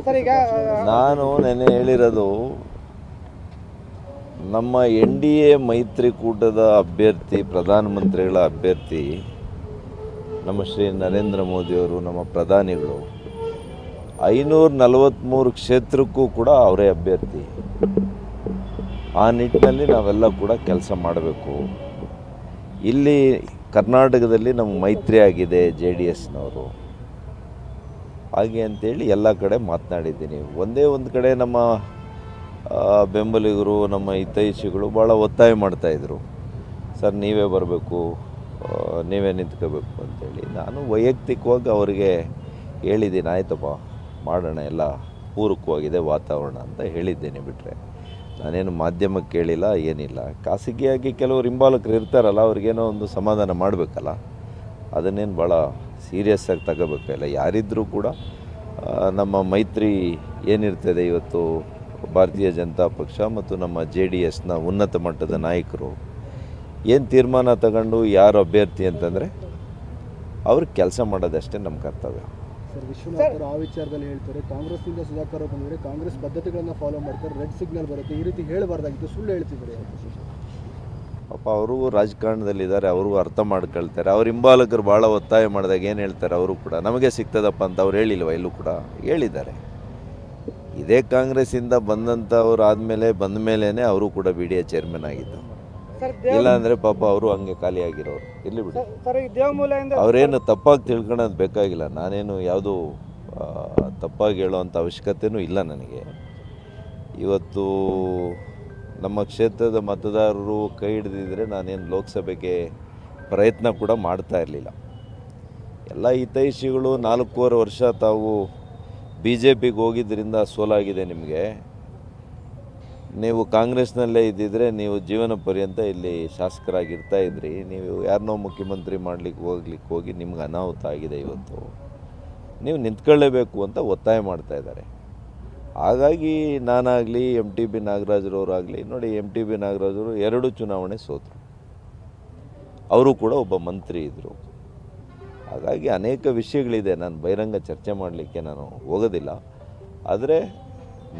Sir ಈಗ ನಾನು ನೆನೆ ಹೇಳಿರೋದು ನಮ್ಮ ಎನ್ ಡಿ ಎ ಮೈತ್ರಿಕೂಟದ ಅಭ್ಯರ್ಥಿ ಪ್ರಧಾನಮಂತ್ರಿಗಳ ಅಭ್ಯರ್ಥಿ ನಮ್ಮ ಶ್ರೀ ನರೇಂದ್ರ ಮೋದಿಯವರು ನಮ್ಮ ಪ್ರಧಾನಿಗಳು ಐನೂರ ನಲವತ್ತ್ಮೂರು ಕ್ಷೇತ್ರಕ್ಕೂ ಕೂಡ ಅವರೇ ಅಭ್ಯರ್ಥಿ. ಆ ನಿಟ್ಟಿನಲ್ಲಿ ನಾವೆಲ್ಲ ಕೂಡ ಕೆಲಸ ಮಾಡಬೇಕು. ಇಲ್ಲಿ ಕರ್ನಾಟಕದಲ್ಲಿ ನಮ್ಮ ಮೈತ್ರಿ ಆಗಿದೆ ಜೆ ಡಿ ಎಸ್ನವರು. ಹಾಗೆ ಅಂತೇಳಿ ಎಲ್ಲ ಕಡೆ ಮಾತನಾಡಿದ್ದೀನಿ. ಒಂದೇ ಒಂದು ಕಡೆ ನಮ್ಮ ಬೆಂಬಲಿಗರು, ನಮ್ಮ ಹಿತೈಷಿಗಳು ಭಾಳ ಒತ್ತಾಯ ಮಾಡ್ತಾಯಿದ್ರು ಸರ್, ನೀವೇ ಬರಬೇಕು ನೀವೇ ನಿಂತ್ಕೋಬೇಕು ಅಂತೇಳಿ. ನಾನು ವೈಯಕ್ತಿಕವಾಗಿ ಅವರಿಗೆ ಹೇಳಿದ್ದೀನಿ, ಆಯ್ತಪ್ಪ, ಮಾಡೋಣ, ಎಲ್ಲ ಪೂರಕವಾಗಿದೆ ವಾತಾವರಣ ಅಂತ ಹೇಳಿದ್ದೇನೆ ಬಿಟ್ಟರೆ ನಾನೇನು ಮಾಧ್ಯಮಕ್ಕೆ ಕೇಳಿಲ್ಲ, ಏನಿಲ್ಲ. ಖಾಸಗಿಯಾಗಿ ಕೆಲವರು ಹಿಂಬಾಲಕರು ಇರ್ತಾರಲ್ಲ, ಅವ್ರಿಗೇನೋ ಒಂದು ಸಮಾಧಾನ ಮಾಡಬೇಕಲ್ಲ. ಅದನ್ನೇನು ಭಾಳ ಸೀರಿಯಸ್ ಆಗಿ ತಗೋಬೇಕಲ್ಲ ಯಾರಿದ್ದರೂ ಕೂಡ ನಮ್ಮ ಮೈತ್ರಿ ಏನಿರ್ತದೆ ಇವತ್ತು ಭಾರತೀಯ ಜನತಾ ಪಕ್ಷ ಮತ್ತು ನಮ್ಮ ಜೆ ಡಿ ಎಸ್ನ ಉನ್ನತ ಮಟ್ಟದ ನಾಯಕರು, ಏನು ತೀರ್ಮಾನ ತಗೊಂಡು ಯಾರು ಅಭ್ಯರ್ಥಿ ಅಂತಂದರೆ, ಅವ್ರು ಕೆಲಸ ಮಾಡೋದಷ್ಟೇ ನಮ್ಮ ಕರ್ತವ್ಯ. ಸರ್, ವಿಶ್ವನಾಥ್ ಆ ವಿಚಾರದಲ್ಲಿ ಹೇಳ್ತಾರೆ, ಕಾಂಗ್ರೆಸ್ನಿಂದ ಸುಧಾಕರ್ ಬಂದರೆ ಕಾಂಗ್ರೆಸ್ ಪದ್ಧತಿಗಳನ್ನ ಫಾಲೋ ಮಾಡ್ತಾರೆ ರೆಡ್ ಸಿಗ್ನಲ್ ಬರುತ್ತೆ, ಈ ರೀತಿ ಹೇಳಬಾರ್ದಾಗಿತ್ತು, ಸುಳ್ಳು ಹೇಳ್ತಿದ್ದಾರೆ ಪಾಪ ಅವರು ರಾಜಕಾರಣದಲ್ಲಿದ್ದಾರೆ ಅವರು ಅರ್ಥ ಮಾಡ್ಕೊಳ್ತಾರೆ. ಅವ್ರ ಹಿಂಬಾಲಕರು ಭಾಳ ಒತ್ತಾಯ ಮಾಡಿದಾಗ ಏನು ಹೇಳ್ತಾರೆ ಅವರು ಕೂಡ? ನಮಗೆ ಸಿಗ್ತದಪ್ಪ ಅಂತ ಅವ್ರು ಹೇಳಿಲ್ವ ಇಲ್ಲೂ ಕೂಡ? ಹೇಳಿದ್ದಾರೆ. ಇದೇ ಕಾಂಗ್ರೆಸ್ಸಿಂದ ಬಂದಂಥವ್ರು ಆದಮೇಲೆ ಬಂದ ಮೇಲೇ ಅವರು ಕೂಡ ಬಿ ಡಿ ಎ ಚೇರ್ಮನ್ ಆಗಿದ್ದು. ಸರ್ ಇಲ್ಲ ಅಂದರೆ ಪಾಪ ಅವರು ಹಂಗೆ ಖಾಲಿಯಾಗಿರೋರು ಇರಲಿ ಬಿಡಿ. ಅವರೇನು ತಪ್ಪಾಗಿ ತಿಳ್ಕೊಳ್ಳೋದು ಬೇಕಾಗಿಲ್ಲ. ನಾನೇನು ಯಾವುದು ತಪ್ಪಾಗಿ ಹೇಳುವಂಥ ಅವಶ್ಯಕತೆಯೂ ಇಲ್ಲ ನನಗೆ. ಇವತ್ತು ನಮ್ಮ ಕ್ಷೇತ್ರದ ಮತದಾರರು ಕೈ ಹಿಡಿದಿದ್ರೆ ನಾನೇನು ಲೋಕಸಭೆಗೆ ಪ್ರಯತ್ನ ಕೂಡ ಮಾಡ್ತಾ ಇರಲಿಲ್ಲ. ಎಲ್ಲ ಹಿತೈಷಿಗಳು ನಾಲ್ಕೂವರೆ ವರ್ಷ ತಾವು ಬಿ ಜೆ ಪಿಗೆ ಹೋಗಿದ್ದರಿಂದ ಸೋಲಾಗಿದೆ ನಿಮಗೆ. ನೀವು ಕಾಂಗ್ರೆಸ್ನಲ್ಲೇ ಇದ್ದಿದ್ದರೆ ನೀವು ಜೀವನ ಪರ್ಯಂತ ಇಲ್ಲಿ ಶಾಸಕರಾಗಿರ್ತಾ ಇದ್ರಿ. ನೀವು ಯಾರನ್ನೋ ಮುಖ್ಯಮಂತ್ರಿ ಮಾಡ್ಲಿಕ್ಕೆ ಹೋಗ್ಲಿಕ್ಕೆ ಹೋಗಿ ನಿಮ್ಗೆ ಅನಾಹುತ ಆಗಿದೆ ಇವತ್ತು. ನೀವು ನಿಂತ್ಕೊಳ್ಳೇಬೇಕು ಅಂತ ಒತ್ತಾಯ ಮಾಡ್ತಾ ಇದ್ದಾರೆ. ಹಾಗಾಗಿ ನಾನಾಗಲಿ ಎಂ ಟಿ ಬಿ ನಾಗರಾಜ್ರವರಾಗಲಿ, ನೋಡಿ ಎಂ ಟಿ ಬಿ ನಾಗರಾಜರು ಎರಡು ಚುನಾವಣೆ ಸೋತರು. ಅವರು ಕೂಡ ಒಬ್ಬ ಮಂತ್ರಿ ಇದ್ದರು ಹಾಗಾಗಿ ಅನೇಕ ವಿಷಯಗಳಿದೆ. ನಾನು ಬಹಿರಂಗ ಚರ್ಚೆ ಮಾಡಲಿಕ್ಕೆ ನಾನು ಹೋಗೋದಿಲ್ಲ. ಆದರೆ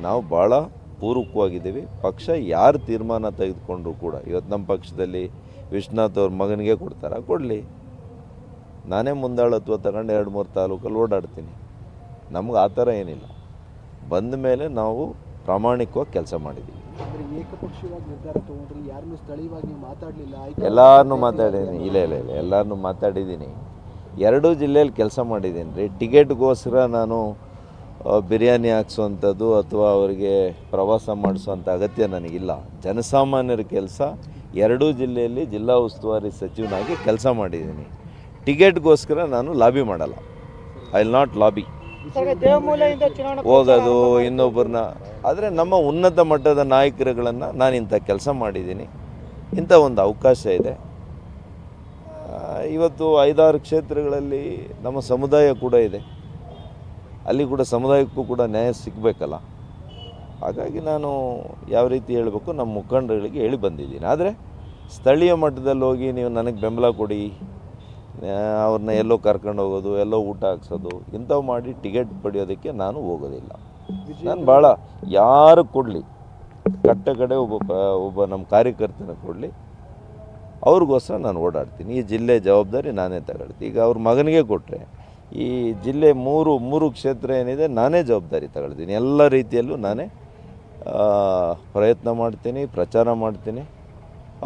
ನಾವು ಭಾಳ ಪೂರಕವಾಗಿದ್ದೀವಿ. ಪಕ್ಷ ಯಾರು ತೀರ್ಮಾನ ತೆಗೆದುಕೊಂಡ್ರು ಕೂಡ, ಇವತ್ತು ನಮ್ಮ ಪಕ್ಷದಲ್ಲಿ ವಿಶ್ವನಾಥ್ ಅವ್ರ ಮಗನಿಗೆ ಕೊಡ್ತಾರ? ಕೊಡಲಿ. ನಾನೇ ಮುಂದಾಳತ್ವ ತಗೊಂಡು ಎರಡು ಮೂರು ತಾಲೂಕಲ್ಲಿ ಓಡಾಡ್ತೀನಿ. ನಮ್ಗೆ ಆ ಥರ ಏನಿಲ್ಲ. ಬಂದ ಮೇಲೆ ನಾವು ಪ್ರಾಮಾಣಿಕವಾಗಿ ಕೆಲಸ ಮಾಡಿದ್ದೀವಿ ಏಕಪಕ್ಷೀಯವಾಗಿ ನಿರ್ಧಾರ ತಗೊಂಡ್ರಿ ಯಾರನ್ನೂ ಸ್ಥಳೀಯವಾಗಿ ನೀವು ಮಾತಾಡಲಿಲ್ಲ ಎಲ್ಲರನ್ನೂ ಮಾತಾಡಿದ್ದೀನಿ. ಇಲ್ಲ ಇಲ್ಲ ಇಲ್ಲ ಎಲ್ಲರನ್ನೂ ಮಾತಾಡಿದ್ದೀನಿ. ಎರಡೂ ಜಿಲ್ಲೆಯಲ್ಲಿ ಕೆಲಸ ಮಾಡಿದ್ದೀನಿ. ರೀ ಟಿಕೆಟ್ಗೋಸ್ಕರ ನಾನು ಬಿರಿಯಾನಿ ಹಾಕ್ಸುವಂಥದ್ದು ಅಥವಾ ಅವರಿಗೆ ಪ್ರವಾಸ ಮಾಡಿಸುವಂಥ ಅಗತ್ಯ ನನಗಿಲ್ಲ. ಜನಸಾಮಾನ್ಯರ ಕೆಲಸ ಎರಡೂ ಜಿಲ್ಲೆಯಲ್ಲಿ ಜಿಲ್ಲಾ ಉಸ್ತುವಾರಿ ಸಚಿವನಾಗಿ ಕೆಲಸ ಮಾಡಿದ್ದೀನಿ. ಟಿಕೆಟ್ಗೋಸ್ಕರ ನಾನು ಲಾಬಿ ಮಾಡಲ್ಲ. I will not lobby. ಹೋಗೋದು ಇನ್ನೊಬ್ಬರನ್ನ. ಆದರೆ ನಮ್ಮ ಉನ್ನತ ಮಟ್ಟದ ನಾಯಕರುಗಳನ್ನು ನಾನು ಇಂಥ ಕೆಲಸ ಮಾಡಿದ್ದೀನಿ. ಇಂಥ ಒಂದು ಅವಕಾಶ ಇದೆ. ಇವತ್ತು ಐದಾರು ಕ್ಷೇತ್ರಗಳಲ್ಲಿ ನಮ್ಮ ಸಮುದಾಯ ಕೂಡ ಇದೆ. ಅಲ್ಲಿ ಕೂಡ ಸಮುದಾಯಕ್ಕೂ ಕೂಡ ನ್ಯಾಯ ಸಿಗಬೇಕಲ್ಲ. ಹಾಗಾಗಿ ನಾನು ಯಾವ ರೀತಿ ಹೇಳಬೇಕು ನಮ್ಮ ಮುಖಂಡರುಗಳಿಗೆ ಹೇಳಿ ಬಂದಿದ್ದೀನಿ. ಆದರೆ ಸ್ಥಳೀಯ ಮಟ್ಟದಲ್ಲಿ ಹೋಗಿ ನೀವು ನನಗೆ ಬೆಂಬಲ ಕೊಡಿ ಅವ್ರನ್ನ ಎಲ್ಲೋ ಕರ್ಕೊಂಡು ಹೋಗೋದು ಎಲ್ಲೋ ಊಟ ಹಾಕ್ಸೋದು ಇಂಥವು ಮಾಡಿ ಟಿಕೆಟ್ ಪಡೆಯೋದಕ್ಕೆ ನಾನು ಹೋಗೋದಿಲ್ಲ. ನಾನು ಭಾಳ ಯಾರು ಕೊಡಲಿ ಕಟ್ಟ ಕಡೆ ಒಬ್ಬ ಒಬ್ಬ ನಮ್ಮ ಕಾರ್ಯಕರ್ತನ ಕೊಡಲಿ ಅವ್ರಿಗೋಸ್ಕರ ನಾನು ಓಡಾಡ್ತೀನಿ. ಈ ಜಿಲ್ಲೆ ಜವಾಬ್ದಾರಿ ನಾನೇ ತಗೊಳ್ತೀನಿ. ಈಗ ಅವ್ರ ಮಗನಿಗೆ ಕೊಟ್ಟರೆ ಈ ಜಿಲ್ಲೆ ಮೂರು ಮೂರು ಕ್ಷೇತ್ರ ಏನಿದೆ ನಾನೇ ಜವಾಬ್ದಾರಿ ತಗೊಳ್ತೀನಿ. ಎಲ್ಲ ರೀತಿಯಲ್ಲೂ ನಾನೇ ಪ್ರಯತ್ನ ಮಾಡ್ತೀನಿ ಪ್ರಚಾರ ಮಾಡ್ತೀನಿ.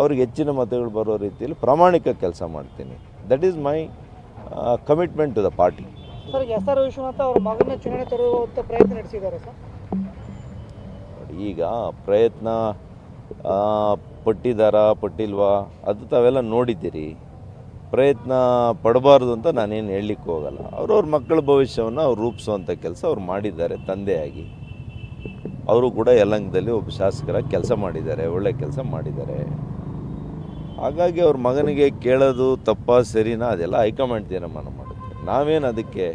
ಅವ್ರಿಗೆ ಹೆಚ್ಚಿನ ಮತಗಳು ಬರೋ ರೀತಿಯಲ್ಲಿ ಪ್ರಾಮಾಣಿಕ ಕೆಲಸ ಮಾಡ್ತೀನಿ. That is my commitment to the party sir S R Vishwanath ಅವರ ಮಗನ ಚುನಾವಣೆ ತರುವಂತ ಪ್ರಯತ್ನ ನಡೆಸಿದ್ದಾರೆ ಸರ್ ಈಗ ಪ್ರಯತ್ನ ಪಟ್ಟಿದಾರ ಪಟ್ಟಿಲ್ವಾ ಅದು ತಾವೆಲ್ಲ ನೋಡಿದ್ದೀರಿ. ಪ್ರಯತ್ನ ಪಡಬಾರ್ದು ಅಂತ ನಾನೇನು ಹೇಳಲಿಕ್ಕೆ ಹೋಗಲ್ಲ. ಅವ್ರವ್ರ ಮಕ್ಕಳ ಭವಿಷ್ಯವನ್ನು ಅವ್ರು ರೂಪಿಸುವಂಥ ಕೆಲಸ ಅವ್ರು ಮಾಡಿದ್ದಾರೆ ತಂದೆಯಾಗಿ. ಅವರು ಕೂಡ ಯಲಂಕದಲ್ಲಿ ಒಬ್ಬ ಶಾಸಕರಾಗಿ ಕೆಲಸ ಮಾಡಿದ್ದಾರೆ ಒಳ್ಳೆ ಕೆಲಸ ಮಾಡಿದ್ದಾರೆ. ಹಾಗಾಗಿ ಅವ್ರ ಮಗನಿಗೆ ಕೇಳೋದು ತಪ್ಪ ಸರಿನಾ ಅದೆಲ್ಲ ಹೈಕಮಾಂಡ್ ತೀರ್ಮಾನ ಮಾಡುತ್ತೆ. ನಾವೇನು ಅದಕ್ಕೆ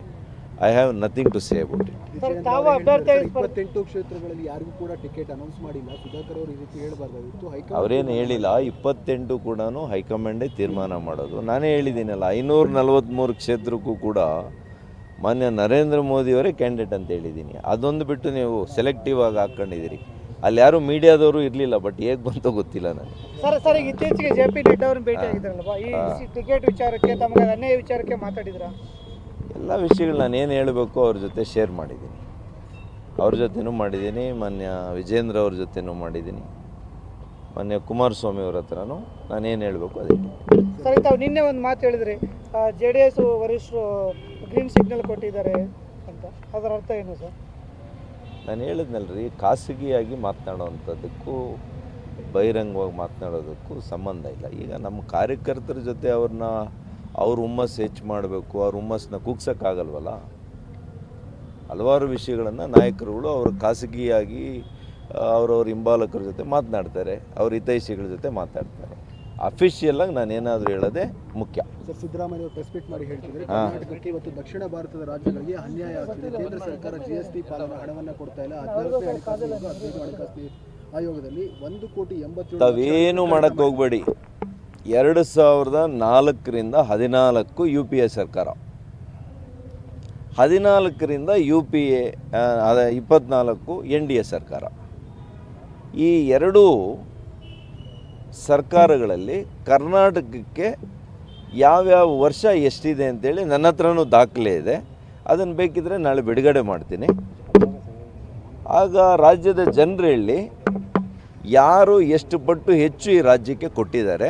I have nothing to say about it ಇಪ್ಪತ್ತೆಂಟು ಕ್ಷೇತ್ರಗಳಲ್ಲಿ ಯಾರಿಗೂ ಕೂಡ ಟಿಕೆಟ್ ಅನೌನ್ಸ್ ಮಾಡಿಲ್ಲ. ಸುಧಾಕರ್ ಅವರು ಈ ರೀತಿ ಹೇಳಬಾರ್ದಾಗಿತ್ತು. ಅವರೇನು ಹೇಳಿಲ್ಲ ಇಪ್ಪತ್ತೆಂಟು ಕೂಡ ಹೈಕಮಾಂಡೇ ತೀರ್ಮಾನ ಮಾಡೋದು. ನಾನೇ ಹೇಳಿದ್ದೀನಲ್ಲ ಐನೂರ ನಲವತ್ತ್ಮೂರು ಕ್ಷೇತ್ರಕ್ಕೂ ಕೂಡ ಮಾನ್ಯ ನರೇಂದ್ರ ಮೋದಿಯವರೇ ಕ್ಯಾಂಡಿಡೇಟ್ ಅಂತ ಹೇಳಿದ್ದೀನಿ. ಅದೊಂದು ಬಿಟ್ಟು ನೀವು ಸೆಲೆಕ್ಟಿವ್ ಆಗಿ ಹಾಕ್ಕೊಂಡಿದ್ದೀರಿ ಅಲ್ಲಿ ಯಾರು ಮೀಡಿಯಾದವರು ಇರಲಿಲ್ಲ ಬಟ್ ಹೇಗೆ ಬಂತೋ ಗೊತ್ತಿಲ್ಲ ನನಗೆ. ಸರ್ ಸರ್ ಈಗ ಇತ್ತೀಚೆಗೆ ಜೆ ಪಿ ನಡ್ಡಾ ಅವ್ರನ್ನ ಭೇಟಿ ಆಗಿದ್ರಲ್ವಾ? ಈ ಟಿಕೆಟ್ ವಿಚಾರಕ್ಕೆ ತಮಗೆ ಅನ್ಯಾಯ ವಿಚಾರಕ್ಕೆ ಮಾತಾಡಿದ್ರ? ಎಲ್ಲ ವಿಷಯಗಳು ನಾನು ಏನು ಹೇಳಬೇಕು ಅವ್ರ ಜೊತೆ ಶೇರ್ ಮಾಡಿದ್ದೀನಿ. ಅವ್ರ ಜೊತೆನೂ ಮಾಡಿದ್ದೀನಿ ಮಾನ್ಯ ವಿಜೇಂದ್ರ ಅವ್ರ ಜೊತೆನೂ ಮಾಡಿದ್ದೀನಿ. ಮಾನ್ಯ ಕುಮಾರಸ್ವಾಮಿ ಅವ್ರ ಹತ್ರನೂ ಏನು ಹೇಳಬೇಕು ಅದೇ. ಸರಿ ತಾವು ನಿನ್ನೆ ಒಂದು ಮಾತು ಹೇಳಿದ್ರಿ. ಜೆ ಡಿ ಎಸ್ ವರಿಷ್ಠರು ಗ್ರೀನ್ ಸಿಗ್ನಲ್ ಕೊಟ್ಟಿದ್ದಾರೆ ಅಂತ. ಅದರ ಅರ್ಥ ಏನು ಸರ್? ನಾನು ಹೇಳಿದ್ನಲ್ರಿ, ಖಾಸಗಿಯಾಗಿ ಮಾತನಾಡೋವಂಥದ್ದಕ್ಕೂ, ಬಹಿರಂಗವಾಗಿ ಮಾತನಾಡೋದಕ್ಕೂ ಸಂಬಂಧ ಇಲ್ಲ. ಈಗ ನಮ್ಮ ಕಾರ್ಯಕರ್ತರ ಜೊತೆ ಅವ್ರನ್ನ, ಅವ್ರ ಹುಮ್ಮಸ್ಸು ಹೆಚ್ಚು ಮಾಡಬೇಕು, ಅವ್ರ ಹುಮ್ಮಸ್ಸನ್ನ ಕುಗ್ಸೋಕ್ಕಾಗಲ್ವಲ್ಲ? ಹಲವಾರು ವಿಷಯಗಳನ್ನು ನಾಯಕರುಗಳು ಅವರು ಖಾಸಗಿಯಾಗಿ, ಅವ್ರವ್ರ ಹಿಂಬಾಲಕರ ಜೊತೆ ಮಾತನಾಡ್ತಾರೆ, ಅವ್ರ ಹಿತೈಷಿಗಳ ಜೊತೆ ಮಾತಾಡ್ತಾರೆ ಅಫಿಷಿಯಲಾಗಿ ನಾನೇನಾದರೂ ಹೇಳೋದೇ ಮುಖ್ಯ. ಸರ್ ಸಿದ್ದರಾಮಯ್ಯ ಅವರು ಪ್ರೆಸ್ ಮೀಟ್ ಮಾಡಿ ಹೇಳ್ತಿದ್ದಾರೆ. ಕರ್ನಾಟಕಕ್ಕೆ ಇವತ್ತು ದಕ್ಷಿಣ ಭಾರತದ ರಾಜ್ಯಗಳಿಗೆ ಅನ್ಯಾಯ ಆಗ್ತಿದೆ. ಕೇಂದ್ರ ಸರ್ಕಾರ ಜಿ ಎಸ್ ಟಿ ಪಾಲನ ಹಣವನ್ನು ಕೊಡ್ತಾ ಇಲ್ಲ. ಹದಿನಾಲ್ಕನೇ ಹಣಕಾಸು ಹದಿನೈದು ಹಣಕಾಸು ಆಯೋಗದಲ್ಲಿ ಒಂದು ಕೋಟಿ ಎಂಬತ್ತು ತಾವೇನು ಮಾಡಕ್ಕೆ ಹೋಗ್ಬೇಡಿ. ಎರಡು ಸಾವಿರದ ನಾಲ್ಕರಿಂದ ಹದಿನಾಲ್ಕು ಯು ಪಿ ಎ ಸರ್ಕಾರ. ಹದಿನಾಲ್ಕರಿಂದ ಯು ಪಿ ಎ ಅದ ಇಪ್ಪತ್ನಾಲ್ಕು ಎನ್ ಡಿ ಎ ಸರ್ಕಾರ. ಈ ಎರಡೂ ಸರ್ಕಾರಗಳಲ್ಲಿ ಕರ್ನಾಟಕಕ್ಕೆ ಯಾವ್ಯಾವ ವರ್ಷ ಎಷ್ಟಿದೆ ಅಂತೇಳಿ ನನ್ನ ಹತ್ರನೂ ದಾಖಲೆ ಇದೆ. ಅದನ್ನು ಬೇಕಿದ್ರೆ ನಾಳೆ ಬಿಡುಗಡೆ ಮಾಡ್ತೀನಿ. ಆಗ ರಾಜ್ಯದ ಜನರು ಹೇಳಿ, ಯಾರು ಎಷ್ಟು ಪಟ್ಟು ಹೆಚ್ಚು ಈ ರಾಜ್ಯಕ್ಕೆ ಕೊಟ್ಟಿದ್ದಾರೆ